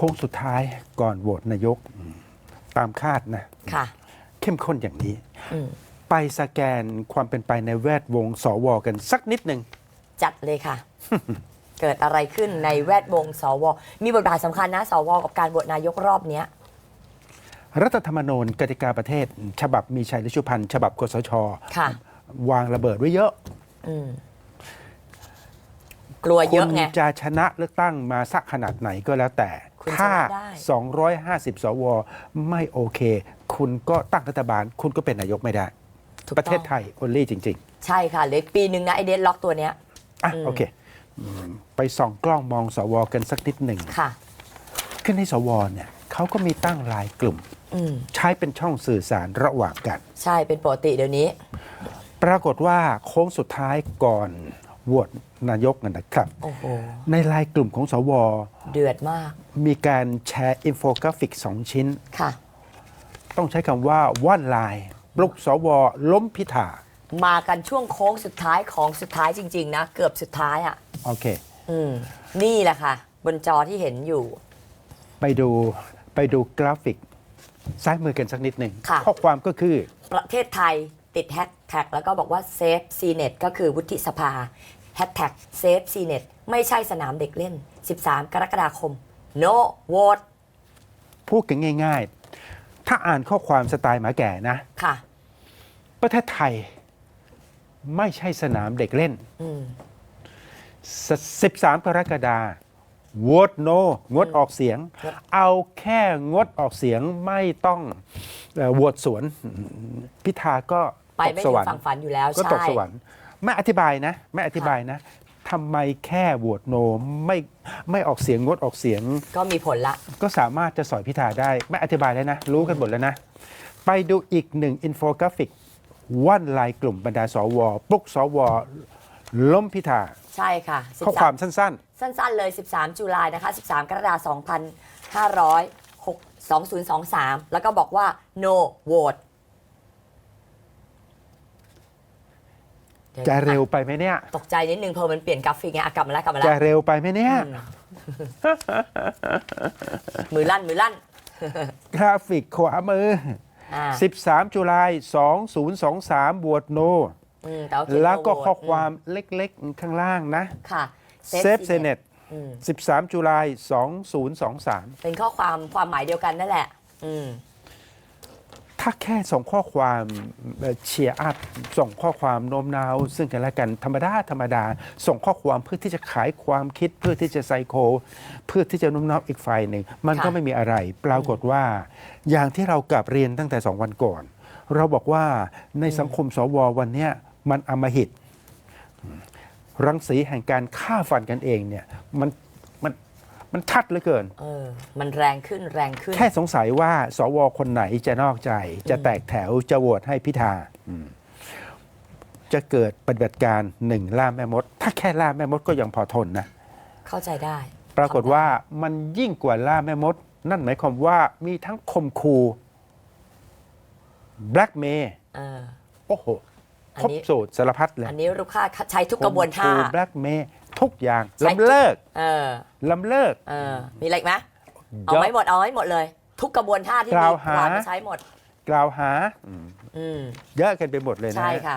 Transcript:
โค้งสุดท้ายก่อนโหวตนายกอืมตามคาดนะค่ะ เข้มข้นอย่างนี้อืมไปสแกนความเป็นไปในแวดวงสวกันสักนิดหนึ่งจัดเลยค่ะ เกิดอะไรขึ้นในแวดวงสว มีบทบาทสำคัญนะ สว กับการโหวตนายกรอบเนี้ยรัฐธรรมนูญกติกาประเทศ ฉบับมีชัยฤชุพันธ์ฉบับคสช ค่ะ วางระเบิดไว้เยอะอืมกลัวเยอะคุณไง จะชนะเลือกตั้งมาสักขนาดไหนก็แล้วแต่ คุณถ้าชนะได้ 250 สว ไม่โอเค คุณก็ตั้งรัฐบาล คุณก็เป็นนายกไม่ได้ ถูกประเทศต้องไทยโอลี่จริง ใช่ค่ะเหลืออกปีหนึ่งนะไอเดนล็อกตัวเนี้ย ๆ อะ อืม โอเคอืมไปส่องกล้องมองสว กันสักนิดหนึ่ง ค่ะ ขึ้นในสวเนี่ยเขาก็มีตั้งรายกลุ่ม อืมใช้เป็นช่องสื่อสารระหว่างกัน ใช่เป็นปกติเดี๋ยวนี้ ปรากฏว่าโค้งสุดท้ายก่อน โหวตนายกนะนะครับ โอ้โห ในรายกลุ่มของสว เดือดมาก มีการแชร์อินโฟกราฟิก 2 ชิ้น ค่ะ ต้องใช้คำว่าว่านลายปลุกสว ล้มพิธามากันช่วงโค้งสุดท้ายของสุดท้ายจริง ๆ นะ เกือบสุดท้ายอะ โอเค อืม นี่แหละค่ะ บนจอที่เห็นอยู่ ไปดูไปดูกราฟิก ซ้ายมือกันสักนิดหนึ่งค่ะ ข้อความก็คือ ประเทศไทยติดแฮชแท็กแล้วก็บอกว่าเซฟซีเน็ตก็คือวุฒิสภา แฮชแท็กเซฟซีเน็ตไม่ใช่สนามเด็กเล่น 13 กรกฎาคม no vote พูดกันง่ายๆ ถ้าอ่านข้อความสไตล์หมาแก่นะ ค่ะ ประเทศไทย ไม่ใช่สนามเด็กเล่น อืม13 กรกฎาคมโหวตโนงดออกเสียง ครับ เอาแค่งดออกเสียงไม่ต้องเอ่อโหวตสวน พิธาก็ไปตกไม่สถึงวรรค์ ฝั่งฝันอยู่แล้วก็ตกใช่ สวรรค์ ไม่อธิบายนะ ไม่อธิบายนะทำไมแค่โหวตโนไม่ไม่ออกเสียงงดออกเสียง ก็มีผลละ ก็สามารถจะสอยพิธาได้ ไม่อธิบายแล้วนะ รู้กันหมดแล้วนะ ไปดูอีกหนึ่งอินโฟกราฟิกว่านลายกลุ่มบรรดาสวปลุกสวล้มพิธาใช่ค่ะข้อความสั้น สั้น ๆ เลย 13 จุลายนะคะ 13 กรกฎาคม2023 แล้วก็บอกว่า no vote จะเร็วไปไหมเนี่ย ตกใจนิดนึงเพอมันเปลี่ยนกราฟิกไงอะกลับมาแล้วกลับมาแล้จะวเร็วไปไหมเนี่ยมือลั่นมือลั่นกราฟิกขวามือ อ่า13 จุลาย 2023 บวตโน อืมแต่ว่าเขียนแล้วก็ no vote ข้อความเล็กๆ ข้างล่างนะ ค่ะเซฟเซเนตอืม13 จุลาย 2023 เป็นข้อความความหมายเดียวกันนั่นแหละ อืม ถ้าแค่ส่งข้อความเชียร์อัพส่งข้อความโน้มน้าวซึ่งกันและกันธรรมดาธรรมดา ส่งข้อความเพื่อที่จะขายความคิดเพื่อที่จะไซโค เพื่อที่จะโน้มน้าวอีกฝ่ายหนึ่ง มันก็ไม่มีอะไร ปรากฏว่า อย่างที่เรากลับเรียนตั้งแต่สองวันก่อน เราบอกว่าในสังคมสววันนี้มันอมหิตรังสีแห่งการฆ่าฟันกันเองเนี่ยมัน มันมันชัดเหลือเกิน เออ มันแรงขึ้นแรงขึ้น แค่สงสัยว่า สวคนไหนจะนอกใจ จะแตกแถวจะโหวตให้พิธาอืมจะเกิดปฏิบัติการหนึ่งล่าแม่มด ถ้าแค่ล่าแม่มดก็ยังพอทนนะ เข้าใจได้ ปรากฏว่ามันยิ่งกว่าล่าแม่มด นั่นหมายความว่ามีทั้งคมคูแบล็กเมย์เออโอ้โหอันครบนี้สูตรสารพัดเลย อันนี้ลูกค้าใช้ทุกกระบวนท่าแบล็กเมย์ ทุกอย่างใช้ทุกลำเลิกเออลำเลิก เออมีอะไรอีกไหมเอาไม่หมดเอาไม่หมดเลย ทุกกระบวนท่าที่กมีล่าวหากวาดมาใช้หมด กล่าวหาอืมอืม เยอะกันไปหมดเลยนะใช่ค่ะ